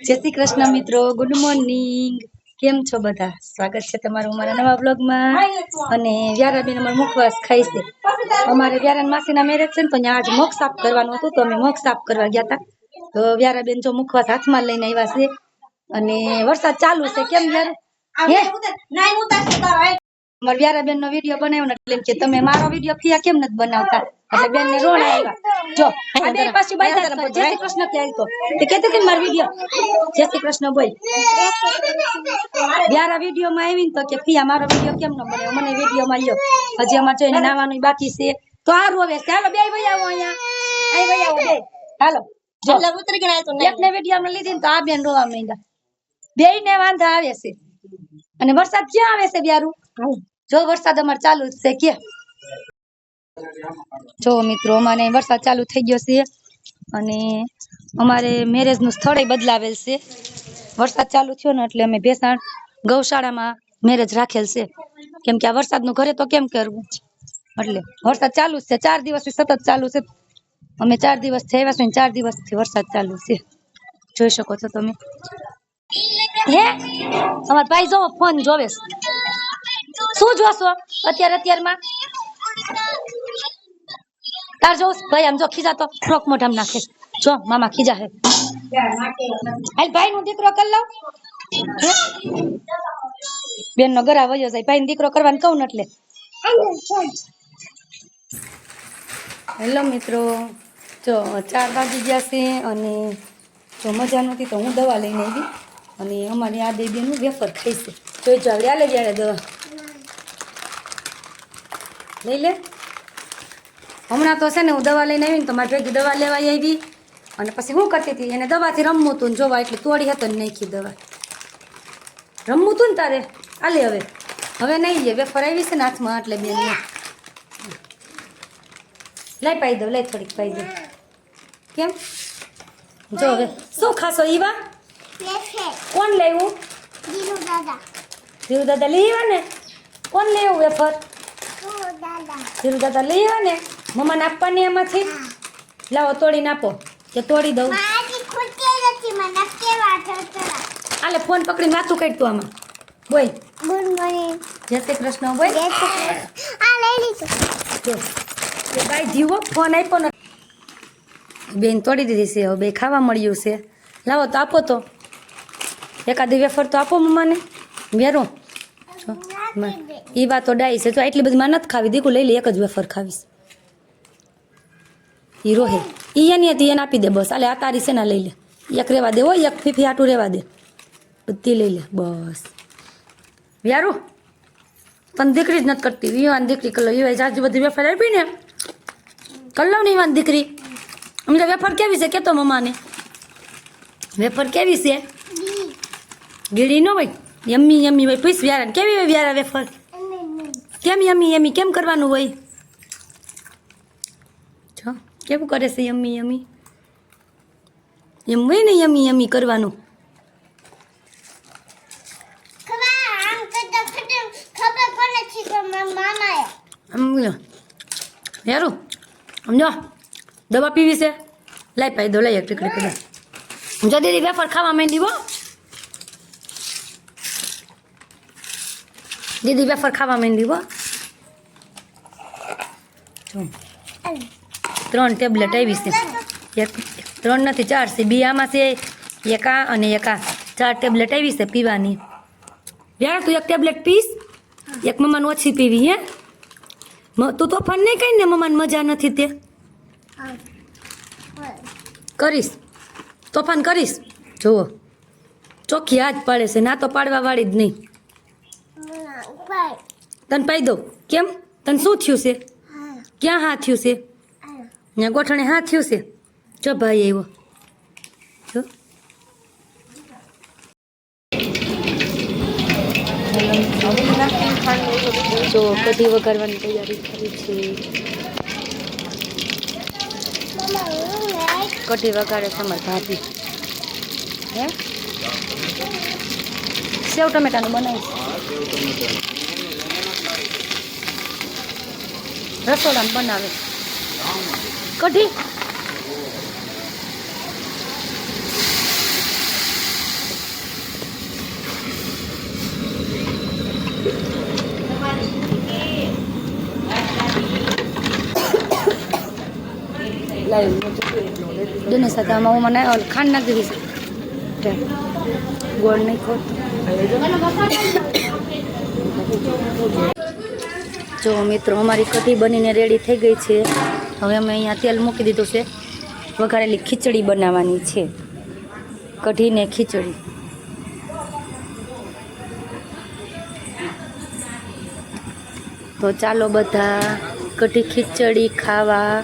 જય શ્રી કૃષ્ણ મિત્રો good morning કેમ છો બધા? સ્વાગત છે તમારું અમારા નવા બ્લોગમાં અને વ્યારાબેન અમારે મુખવાસ ખાઈ છે. અમારે વ્યારાન માસીના મેરેજ છે ને, તો આજ મોખ સાફ કરવાનું હતું, તો અમે મોખ સાફ કરવા ગયા હતા તો વ્યારાબેન જો મુખવાસ હાથમાં લઈને આવ્યા છે. અને વરસાદ ચાલુ છે. કેમ યાર હે? અમારે વ્યારાબેન નો વીડિયો બનાવ્યો એટલે તમે મારો વીડિયો ફિયા કેમ નથી બનાવતા? એટલે બેન ને રોડ આવ્યા જો આ બે પાછી બાઈ જય શ્રી કૃષ્ણ કે તો તે કહેતી હતી માર વિડિયો. જય શ્રી કૃષ્ણ બોલ. યારા વિડિયો માં આવીને તો કે ફિયા મારો વિડિયો કેમ ન બનાવ્યો મને વિડિયો માં લ્યો. હજી અમાર જોઈને નાવાનું બાકી છે. તો આ રોવે ચાલો બે ભાઈ આવો અહીંયા. અહીં ભાઈ આવો બે હાલો જો. એકને વિડિયો માં લીધી તો આ બેન રોવા માંડ્યા. બે ને વાંધા આવે છે. અને વરસાદ ક્યાં આવે છે બ્યારું જો વરસાદ અમારે ચાલુ જ છે. કે જો મિત્રો, અમારે વરસાદ ચાલુ થઈ ગયો છે અને અમારે મેરેજનું સ્થળ બદલાવેલ છે. વરસાદ ચાલુ થયો ને એટલે અમે ભેસાણ ગૌશાળામાં મેરેજ રાખેલ છે. કેમ કે આ વરસાદનું ઘરે તો કેમ કરવું? એટલે વરસાદ ચાલુ છે. ચાર દિવસથી સતત ચાલુ છે. અમે ચાર દિવસથી આવ્યા છે ચાર દિવસથી વરસાદ ચાલુ છે. જોઈ શકો છો તમે. હે? અમારા ભાઈ જો ફોન જોવે શું જોશો? અત્યારે અત્યારમાં? તાર જો ભાઈ, આમ જો ખીજાતો ફ્રોક મોઢામ નાખે. જો, મામા ખીજા હે. હાલ ભાઈ નું દીકરો કર લઉં. બેન નો ગરા આવ્યો જાય ભાઈ દીકરો કરવાનું કહું એટલે હેલો મિત્રો, જો ચાર વાગી ગયા છે અને જો મજા નહોતી તો હું દવા લઈને આવી અને અમારી આ બેબીનું વેફર ખાઈ છે. જાવ લે લે જ્યારે દવા. લઈ લે. હમણાં તો છે ને હું દવા લઈને આવી ને તો મારી ભેગી દવા લેવા આવી અને પછી હું કરતી હતી? એને દવાથી રમવું હતું ને જોવા, એટલે તોડી હતો ને નાખી દવા. રમવું હતું ને તારે? આલે હવે. હવે નહીં લે વેફર આવી છે ને હાથમાં એટલે બેન લઈ પાઈ દઉં, લઈ થોડીક પાઈ દઉં. કેમ? જો હવે. શું ખાશો, ઈવા? કોણ લેવું ધીરુ દાદા લઈ આવ્યા ને? કોણ લેવું વેફર? ધીરુ દાદા લઈ આવ્યા ને? મમ્માને આપવાની એમાંથી લાવો તોડીને આપો. કે તોડી દઉં. આલે ફોન પકડીને માથું કાઢતું આમાં. બોલ. જય શ્રી કૃષ્ણ બોલ. જો. ભાઈ જીવો ફોન આપ્યો ને બેન તોડી દીધી છે હવે બે ખાવા મળ્યું છે. લાવો તો આપો તો. એકાદી વેફર તો આપો મમ્માને. વેરો. એ વાત તો ડાઈ છે. તો એટલી બધી માં નથી ખાવી. દીકું લઈ લે એક જ વેફર ખાવીશ. ઈ રોહે ઈ એની હતી એને આપી દે બસ આલે આ તારી છે ને લઈ લે એક રેવા દે હોય એક ફીફી આટું રેવા દે બધી લઈ લે બસ વ્યારું પણ દીકરી જ નથી કરતી વિવાન દીકરી કલો વિવાય જાજુ બધી વેફર આપી ને કલ્લો ને વિવાન દીકરી અમને વેફર કેવી છે કેતો મમ્માને વેફર કેવી છે ગીડી ન હોય યમ્મી યમ્મી હોય પૂછ વ્યારા કેવી હોય વ્યારા વેફર કેમ યમ્મી યમ્મી કેમ કરવાનું હોય જો કેવું કરે છે યમી યમી? એમ હોય ને યમી યમી કરવાનું. યારું સમજો? દવા પીવી છે? લઈ પાઈ દો લઈ એક ટીકડી પી જો દીદી, વેફર ખાવા માંડી હો. દીદી, વેફર ખાવા માંડી હો. ત્રણ ટેબ્લેટ આવી છે. એક, ત્રણ નથી, ચાર છે. બી આમાં છે એક આ અને એક ચાર ટેબ્લેટ આવી છે પીવાની. યાર તું એક ટેબ્લેટ પીસ. એક મમ્માને ઓછી પીવી, હે? તું તો ફન નહીં કહીને મમ્માને મજા નથી તે. કરીશ. તોફાન કરીશ. જુઓ. ચોખ્ખી હાથ પાડે છે. ના તો પાડવા વાળી જ નહીં. તને પાઈ દઉં. કેમ? તને શું થયું છે? ક્યાં હા થયું છે? ત્યાં ગોઠણે હા થયું છે. જો ભાઈ આવ્યો. જો. કઢી વઘારવાની તૈયારી કરી છે. કઢી છે અમારી ભાભી. હે? સેવ ટમેટાનું બનાવીશ. રસોડામાં બનાવે કઢી. દોને સાથે આમાં મને ખાંડ નાખી દીધી ગોળ નહીં ખોટ. જો મિત્રો, અમારી કઢી બનીને રેડી થઈ ગઈ છે. હવે અમે અહીંયા તેલ મૂકી દીધું છે. વઘારેલી ખીચડી બનાવવાની છે. કઢીને ખીચડી. તો ચાલો બધા, કઢી ખીચડી ખાવા.